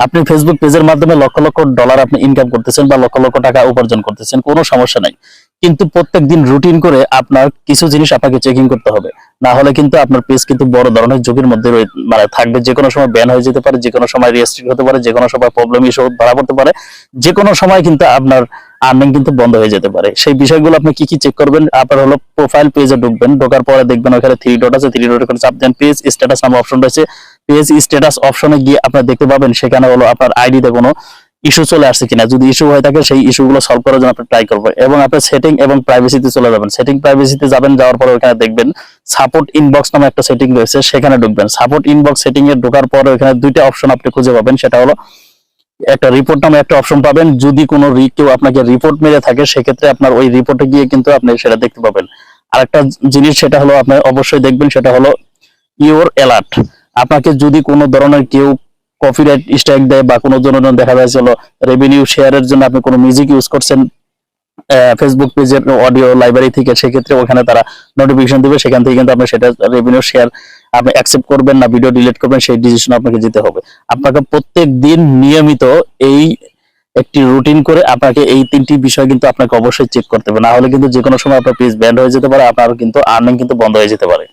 আপনি ফেসবুক পেজের মাধ্যমে লক্ষ লক্ষ ডলার আপনি ইনকাম করতেছেন বা লক্ষ লক্ষ টাকা উপার্জন করতেছেন, কোনো সমস্যা নাই। কিন্তু প্রত্যেক দিন রুটিন করে আপনার কিছু জিনিস আপনাকে চেকিং করতে হবে। না হলে কিন্তু আপনার পেজ কিন্তু বড় ধরনের ঝুঁকির মধ্যে মানে থাকবে। যে কোনো সময় ব্যান হয়ে যেতে পারে, যে কোনো সময় রেস্ট্রিক্ট হতে পারে, যে কোনো সময় প্রবলেম ইস্যু ধরা পড়তে পারে। যে কোনো সময় কিন্তু আপনার আর্নিং কিন্তু বন্ধ হয়ে যেতে পারে। সেই বিষয়গুলো আপনি কি কি চেক করবেন? আপনার হলো প্রোফাইল পেজে ঢুকবেন, ঢোকার পরে দেখবেন ওখানে থ্রি ডট আছে থ্রি ডট করে চাপ দেন পেজ স্ট্যাটাস নামে অপশন রয়েছে। পেজ স্ট্যাটাস অপশনে গিয়ে আপনার দেখতে পাবেন, সেখানে হলো আপনার আইডিতে কোনো ইস্যু চলে আসছে কিনা। যদি ইস্যু হয়ে থাকে, সেই ইস্যুগুলো সলভ করার জন্য আপনি ট্রাই করবেন। এবং আপনার সেটিং এবং প্রাইভেসিতে চলে যাবেন। সেটিং প্রাইভেসিতে যাবেন, যাওয়ার পরে ওখানে দেখবেন সাপোর্ট ইনবক্স নামে একটা সেটিং রয়েছে, সেখানে ঢুকবেন। সাপোর্ট ইনবক্স সেটিং এ ঢোকার পরে ওখানে দুইটা অপশন আপনি খুঁজে পাবেন, সেটা হলো একটা রিপোর্ট নামে একটা অপশন পাবেন। যদি কোনো কেউ আপনাকে রিপোর্ট মেরে থাকে, সেক্ষেত্রে আপনার ওই রিপোর্টে গিয়ে কিন্তু আপনি সেটা দেখতে পাবেন। আরেকটা জিনিস, সেটা হলো আপনি অবশ্যই দেখবেন, সেটা হলো ইওর অ্যালার্ট আপনাকে যদি কোনো ধরনের কেউ কপিরাইট স্ট্রাইক দেয় বা কোনো ধরনের দেখা যাচ্ছে হলো রেভিনিউ শেয়ারের জন্য আপনি কোনো মিউজিক ইউজ করছেন ফেসবুক পেজের অডিও লাইব্রেরি থেকে, সেক্ষেত্রে ওখানে তারা নোটিফিকেশন দিবে, সেখান থেকে কিন্তু আপনি সেটা রেভিনিউ শেয়ার আপনি অ্যাকসেপ্ট করবেন না ভিডিও ডিলিট করবেন, সেই ডিসিশন আপনাকে যেতে হবে। আপনাকে প্রত্যেক দিন নিয়মিত এই একটি রুটিন করে আপনাকে এই তিনটি বিষয় কিন্তু আপনাকে অবশ্যই চেক করতে হবে। না হলে কিন্তু যে কোনো সময় আপনার পেজ ব্যান্ড হয়ে যেতে পারে আপনার কিন্তু আর্নিং কিন্তু বন্ধ হয়ে যেতে পারে।